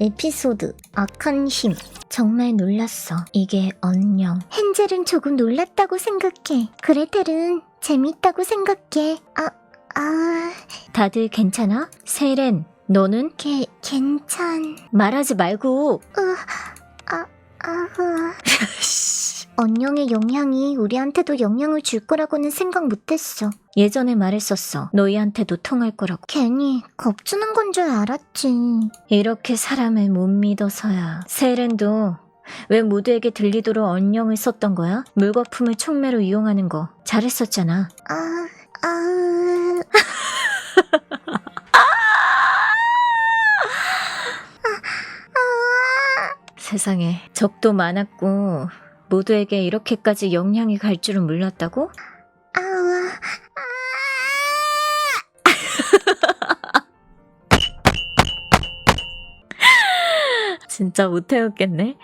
에피소드 악한 힘 정말 놀랐어. 이게 언령. 헨젤은 조금 놀랐다고 생각해. 그레텔은 재밌다고 생각해. 아, 아. 다들 괜찮아? 세렌, 너는? 게, 괜찮. 말하지 말고. 으, 아, 아. 언령의 영향이 우리한테도 영향을 줄 거라고는 생각 못했어. 예전에 말했었어. 너희한테도 통할 거라고. 괜히 겁주는 건 줄 알았지. 이렇게 사람을 못 믿어서야. 세렌도 왜 모두에게 들리도록 언령을 썼던 거야? 물거품을 촉매로 이용하는 거 잘했었잖아. 아, 아. 세상에 적도 많았고 모두에게 이렇게까지 영향이 갈 줄은 몰랐다고? 아우, 진짜 못해였겠네.